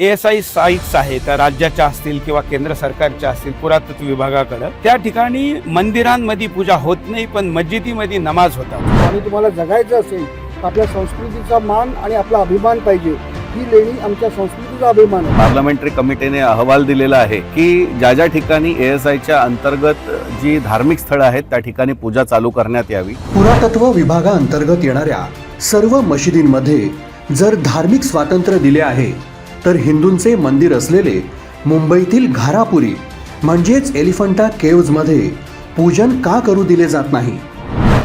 S I sites आहेत राज्याच्या असतील किंवा केंद्र सरकारच्या असतील पुरातत्व विभागाकडं त्या ठिकाणी मंदिरांमध्ये पूजा होत नाही पण मस्जिदीमध्ये नमाज होतात. आणि तुम्हाला जगायचं असेल तर आपल्या संस्कृतीचा मान आणि आपला अभिमान पाहिजे. ही लेणी आमच्या संस्कृतीचा अभिमान आहे. पार्लमेंटरी कमिटीने अहवाल दिलेला आहे की ज्या ज्या ठिकाणी एस आयच्या अंतर्गत जी धार्मिक स्थळं आहेत त्या ठिकाणी पूजा चालू करण्यात यावी. पुरातत्व विभागाअंतर्गत येणाऱ्या सर्व मशिदींमध्ये जर धार्मिक स्वातंत्र्य दिले आहे तर हिंदूंचे मंदिर असलेले मुंबईतील घारापुरी म्हणजेच एलिफंटा केव्जमध्ये पूजन का करू दिले जात नाही?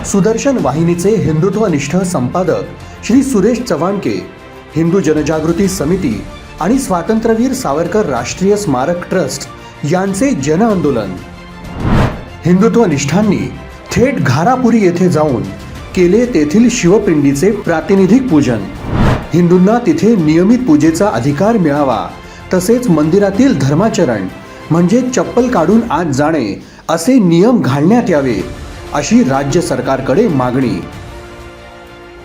सुदर्शन वाहिनीचे हिंदुत्वनिष्ठ संपादक श्री सुरेश चव्हाणके हिंदू जनजागृती समिती आणि स्वातंत्र्यवीर सावरकर राष्ट्रीय स्मारक ट्रस्ट यांचे जनआंदोलन हिंदुत्वनिष्ठांनी थेट घारापुरी येथे जाऊन केले तेथील शिवपिंडीचे प्रातिनिधिक पूजन. हिंदूंना तिथे नियमित पूजेचा अधिकार मिळावा. तसेच मंदिरातील धर्माचरण म्हणजे चप्पल काढून आत जाणे असे नियम घालण्यात यावे अशी राज्य सरकारकडे मागणी.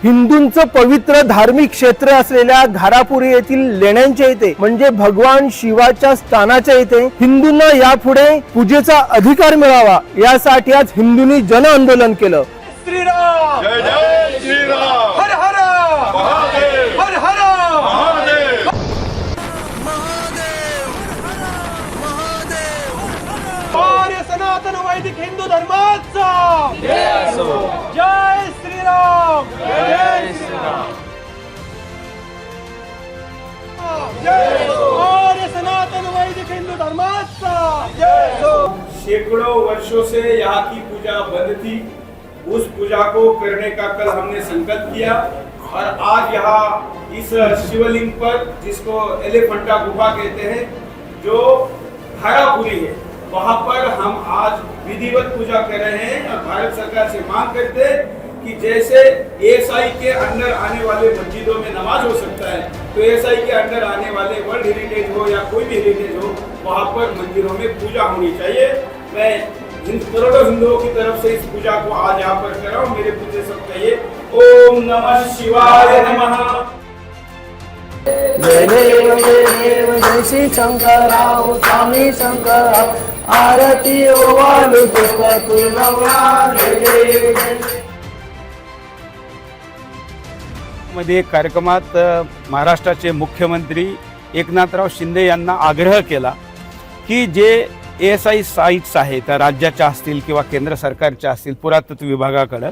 हिंदूंचं पवित्र धार्मिक क्षेत्र असलेल्या घारापुरी येथील लेण्यांच्या येथे म्हणजे भगवान शिवाच्या स्थानाच्या येथे हिंदूंना यापुढे पूजेचा अधिकार मिळावा. यासाठी आज हिंदूंनी जन आंदोलन केलं. श्रीराम! सैकड़ों वर्षों से यहाँ की पूजा बंद थी। उस पूजा को करने का कल हमने संकल्प किया और आज यहाँ इस शिवलिंग पर, जिसको एलिफंटा गुफा कहते हैं, जो हरापुरी है, वहाँ पर हम आज विधिवत पूजा कर रहे हैं और भारत सरकार से मांग करते हैं कि जैसे एएसआई के अंदर आने वाले मस्जिदों में नमाज़ हो सकता है तो एएसआई के अंदर आने वाले वर्ल्ड हेरिटेज हो या कोई भी हेरिटेज हो, वहाँ पर मंदिरों में पूजा होनी चाहिए। मैं हिंद करोड़ों हिंदुओं की तरफ से इस पूजा को आज यहाँ पर कर रहा हूँ मेरे पूजे सब कहिए ओम नमः शिवाय नमः। जय देव जय देव जय श्री शंकराव स्वामी शंकराव आरती ओवाळू पुष्प तुळगवा जय देव जयमध्ये एक कार्यक्रमात महाराष्ट्राचे मुख्यमंत्री एकनाथराव शिंदे यांना आग्रह केला की जे ए एस आय साईट्स आहेत राज्याच्या असतील किंवा केंद्र सरकारच्या असतील पुरातत्व विभागाकडं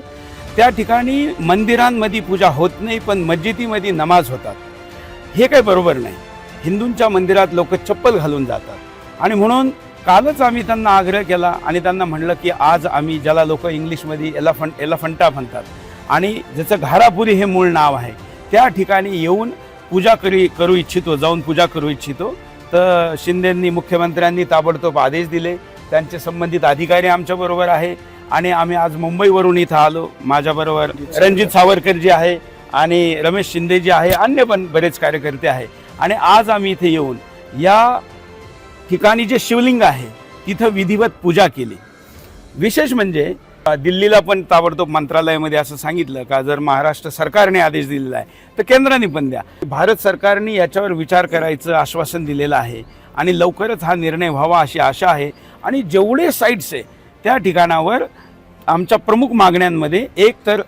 त्या ठिकाणी मंदिरांमध्ये पूजा होत नाही पण मस्जिदीमध्ये नमाज होतात. हे काही बरोबर नाही. हिंदूंच्या मंदिरात लोक चप्पल घालून जातात. आणि म्हणून कालच आम्ही त्यांना आग्रह केला आणि त्यांना म्हणलं की आज आम्ही ज्याला लोक इंग्लिशमध्ये एलाफंट एलाफंटा म्हणतात आणि ज्याचं घारापुरी हे मूळ नाव आहे त्या ठिकाणी येऊन पूजा करी करू इच्छितो जाऊन पूजा करू इच्छितो. तर शिंदेंनी मुख्यमंत्र्यांनी ताबडतोब आदेश दिले. त्यांचे संबंधित अधिकारी आमच्याबरोबर आहे आणि आम्ही आज मुंबईवरून इथं आलो. माझ्याबरोबर रणजित सावरकर जी आहे आणि रमेश शिंदे जी आहे अन्य पण बरेच कार्यकर्ते आहे. आणि आज आम्ही इथे येऊन या ठिकाणी जे शिवलिंग आहे तिथं विधिवत पूजा केली. विशेष म्हणजे दिल्लीला पण ताबडतोब मंत्रालयामध्ये असं सांगितलं का जर महाराष्ट्र सरकारने आदेश दिलेला आहे तर केंद्राने पण द्या. भारत सरकारने याच्यावर विचार करायचं आश्वासन दिलेलं आहे आणि लवकरच हा निर्णय व्हावा अशी आशा आहे. आणि जेवढे साईट्स आहे त्या ठिकाणावर आमच्या प्रमुख मागण्यांमध्ये एक तर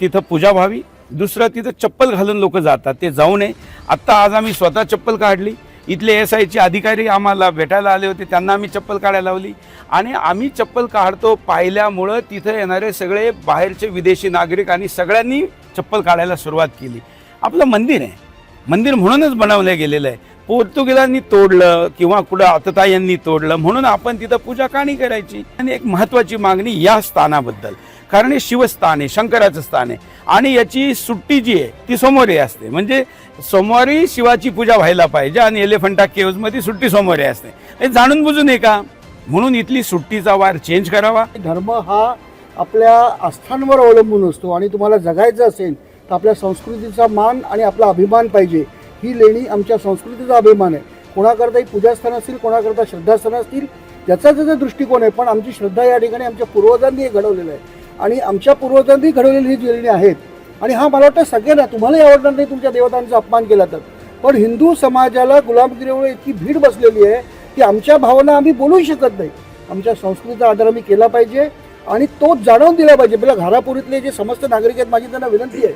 तिथं पूजा व्हावी दुसरं तिथं चप्पल घालून लोक जातात ते जाऊ नये. आत्ता आज आम्ही स्वतः चप्पल काढली इथले एस आयचे अधिकारी आम्हाला भेटायला आले होते त्यांना आम्ही चप्पल काढायला लावली. आणि आम्ही चप्पल काढतो पाहिल्यामुळं तिथं येणारे सगळे बाहेरचे विदेशी नागरिक आणि सगळ्यांनी चप्पल काढायला सुरुवात केली. आपलं मंदिर आहे. मंदिर म्हणूनच बनवलं गेलेलं आहे. पोर्तुगीजांनी तोडलं किंवा कुठं आततायांनी तोडलं म्हणून आपण तिथं पूजा का नाही करायची. आणि एक महत्त्वाची मागणी या स्थानाबद्दल. कारण हे शिवस्थान आहे शंकराचं स्थान आहे. आणि याची सुट्टी जी आहे ती सोमवारी असते. म्हणजे सोमवारी शिवाची पूजा व्हायला पाहिजे आणि एलिफंटा केव्जमध्ये सुट्टी सोमवारी असते. हे जाणून बुजून आहे का? म्हणून इथली सुट्टीचा वार चेंज करावा. धर्म हा आपल्या आस्थांवर अवलंबून असतो आणि तुम्हाला जगायचं असेल तर आपल्या संस्कृतीचा मान आणि आपला अभिमान पाहिजे. ही लेणी आमच्या संस्कृतीचा अभिमान आहे. कोणाकरता ही पूजास्थान असतील कोणाकरता श्रद्धास्थान असतील त्याचा त्याचा दृष्टिकोन आहे. पण आमची श्रद्धा या ठिकाणी आमच्या पूर्वजांनी हे घडवलेलं आहे. आणि आमच्या पूर्वजांनी घडवलेली ही जी आहेत. आणि हा मला वाटतं सगळ्यांना तुम्हालाही आवडणार नाही तुमच्या देवतांचा अपमान केला तर. पण हिंदू समाजाला गुलामगिरीमुळे इतकी भीड बसलेली आहे की आमच्या भावना आम्ही बोलू शकत नाही. आमच्या संस्कृतीचा आदर आम्ही केला पाहिजे आणि तो जाणवून दिला पाहिजे. मला घरापुरीतले जे समस्त नागरिक आहेत माझी त्यांना विनंती आहे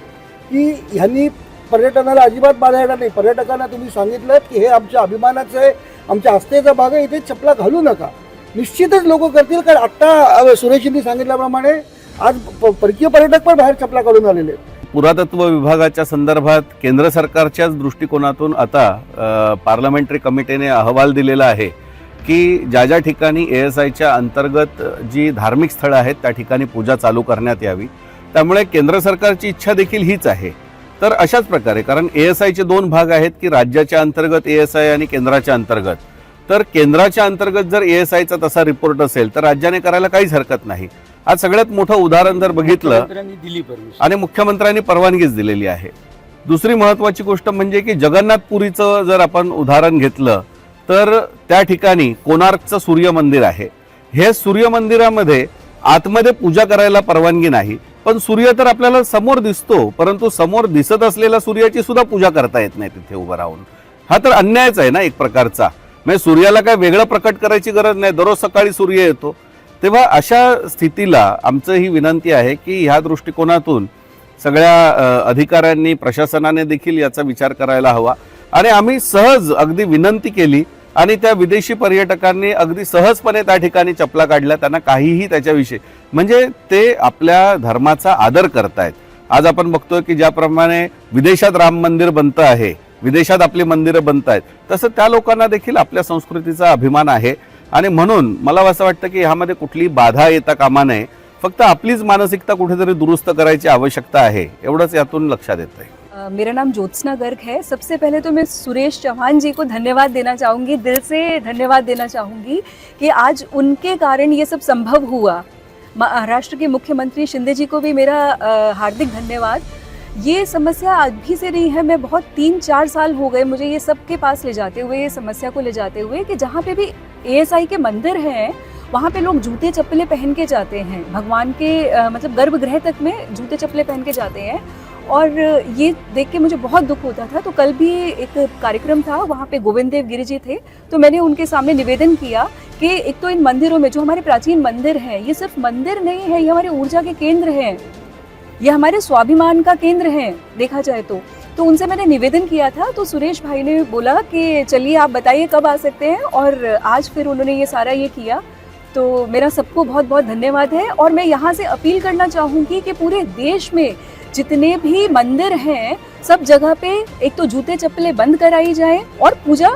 की ह्यांनी पर्यटनाला अजिबात बाधा येणार नाही. पर्यटकांना तुम्ही सांगितलं की हे आमच्या अभिमानाचं आहे आमच्या आस्थेचा भाग आहे इथे चपला घालू नका. निश्चितच लोक करतील कारण आत्ता सुरेशजींनी सांगितल्याप्रमाणे आज प- परकीय पर्यटक पण बाहेर चपला काढून आलेले पुरातत्व विभागाच्या संदर्भात केंद्र सरकारच्याच दृष्टिकोनातून आता पार्लमेंटरी कमिटीने अहवाल दिलेला आहे की ज्या ज्या ठिकाणी ए एस आयच्या अंतर्गत जी धार्मिक स्थळं आहेत त्या ठिकाणी पूजा चालू करण्यात यावी. त्यामुळे केंद्र सरकारची इच्छा देखील हीच आहे. तर अशाच प्रकारे कारण ए एस आयचे दोन भाग आहेत की राज्याच्या अंतर्गत ए एस आय आणि केंद्राच्या अंतर्गत. तर केंद्राच्या अंतर्गत जर ए एस आयचा तसा रिपोर्ट असेल तर राज्याने करायला काहीच हरकत नाही. आज सगळ्यात मोठं उदाहरण जर बघितलं दिली आणि मुख्यमंत्र्यांनी परवानगीच दिलेली आहे. दुसरी महत्वाची गोष्ट म्हणजे की जगन्नाथपुरीचं जर आपण उदाहरण घेतलं तर त्या ठिकाणी कोणार्कचं सूर्य मंदिर आहे. हे सूर्य मंदिरामध्ये आतमध्ये पूजा करायला परवानगी नाही पण सूर्य तर आपल्याला समोर दिसतो परंतु समोर दिसत असलेल्या सूर्याची सुद्धा पूजा करता येत नाही तिथे उभं राहून. हा तर अन्यायच आहे ना एक प्रकारचा. म्हणजे सूर्याला काय वेगळं प्रकट करायची गरज नाही. दररोज सकाळी सूर्य येतो तेव्हा अशा स्थितीला आमचं ही विनंती आहे की ह्या दृष्टिकोनातून सगळ्या अधिकाऱ्यांनी प्रशासनाने देखील याचा विचार करायला हवा. आणि आम्ही सहज अगदी विनंती केली आणि त्या विदेशी पर्यटकांनी अगदी सहजपणे त्या ठिकाणी चपला काढल्या. त्यांना काहीही त्याच्याविषयी म्हणजे ते आपल्या धर्माचा आदर करतायत. आज आपण बघतोय की ज्याप्रमाणे विदेशात राम मंदिर बनतं आहे विदेशात आपली मंदिरं बनत आहेत तसं त्या लोकांना देखील आपल्या संस्कृतीचा अभिमान आहे. आणि म्हणून मला असं वाटतं की ह्यामध्ये कुठली बाधा येता कामा नये. फक्त आपलीच मानसिकता कुठेतरी दुरुस्त करायची आवश्यकता आहे एवढंच यातून लक्षात येत आहे मेरा नाम ज्योत्सना गर्ग है. सबसे पहले तो मैं सुरेश चौहान जी को धन्यवाद देना चाहूँगी दिल से धन्यवाद देना चाहूँगी कि आज उनके कारण ये सब संभव हुआ। महाराष्ट्र के मुख्यमंत्री शिंदे जी को भी मेरा हार्दिक धन्यवाद। ये समस्या अभी से नहीं है मैं बहुत तीन चार साल हो गए मुझे ये सबके पास ले जाते हुए ये समस्या को ले जाते हुए कि जहाँ पे भी एएसआई के मंदिर हैं वहाँ पे लोग जूते चप्पलें पहन के जाते हैं। भगवान के अ, मतलब गर्भगृह तक में जूते चप्पलें पहन के जाते हैं। और ये देख के मुझे बहुत दुख होता था। तो कल भी एक कार्यक्रम था वहाँ पे गोविंद देव गिरी जी थे। तो मैंने उनके सामने निवेदन किया कि एक तो इन मंदिरों में जो हमारे प्राचीन मंदिर हैं ये सिर्फ़ मंदिर नहीं है ये हमारे ऊर्जा के केंद्र हैं। ये हमारे स्वाभिमान का केंद्र हैं देखा जाए तो। तो उनसे मैंने निवेदन किया था तो सुरेश भाई ने बोला कि चलिए आप बताइए कब आ सकते हैं और आज फिर उन्होंने ये सारा ये किया। तो मेरा सबको बहुत बहुत धन्यवाद है और मैं यहाँ से अपील करना चाहूँगी कि पूरे देश में जितने भी मंदिर हैं, सब जगह पे एक तो जूते चप्पलें बंद कराई जाए और पूजा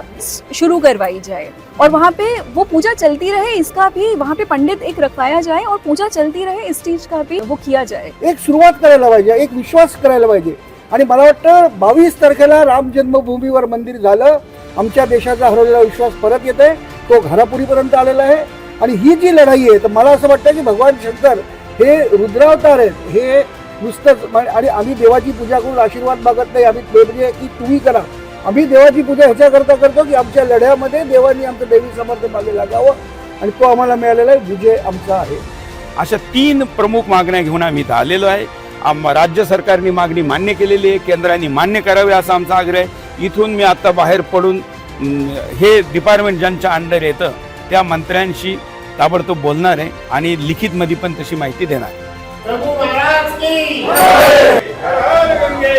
शुरू करवाई जाए। और वहाँ पे वो पूजा चलती रहे, इसका भी वहाँ पे पंडित एक रखवाया जाए और पूजा चलती रहे, इस चीज़ का भी वो किया जाए। एक शुरुआत सुरुवात करायला पाहिजे, एक विश्वास करायला पाहिजे। आणि मला वाटतं बावीस तारखेला राम जन्मभूमीवर मंदिर झालं आमच्या देशाचा हरवलेला विश्वास परत येत आहे तो घरापुरीपर्यंत आलेला आहे. आणि ही जी लढाई आहे तर मला असं वाटतं की भगवान शंकर हे रुद्रावतार आहेत हे नुसतंच आणि आम्ही देवाची पूजा करून आशीर्वाद मागत नाही आम्ही ते म्हणजे की तुम्ही करा. आम्ही देवाची पूजा ह्याच्याकरता करतो की आमच्या लढ्यामध्ये देवानी आमचं देवी समर्थ मागे लागावं आणि तो आम्हाला मिळालेला आहे विजय आमचा आहे. अशा तीन प्रमुख मागण्या घेऊन आम्ही इथं आलेलो आहे. आम राज्य सरकारने मागणी मान्य केलेली आहे केंद्राने मान्य करावी असा आमचा आग्रह आहे. इथून मी आता बाहेर पडून हे डिपार्टमेंट ज्यांच्या अंडर येतं त्या मंत्र्यांशी ताबडतोब बोलणार आहे आणि लिखितमध्ये पण तशी माहिती देणार आहे. हर हर गंगे!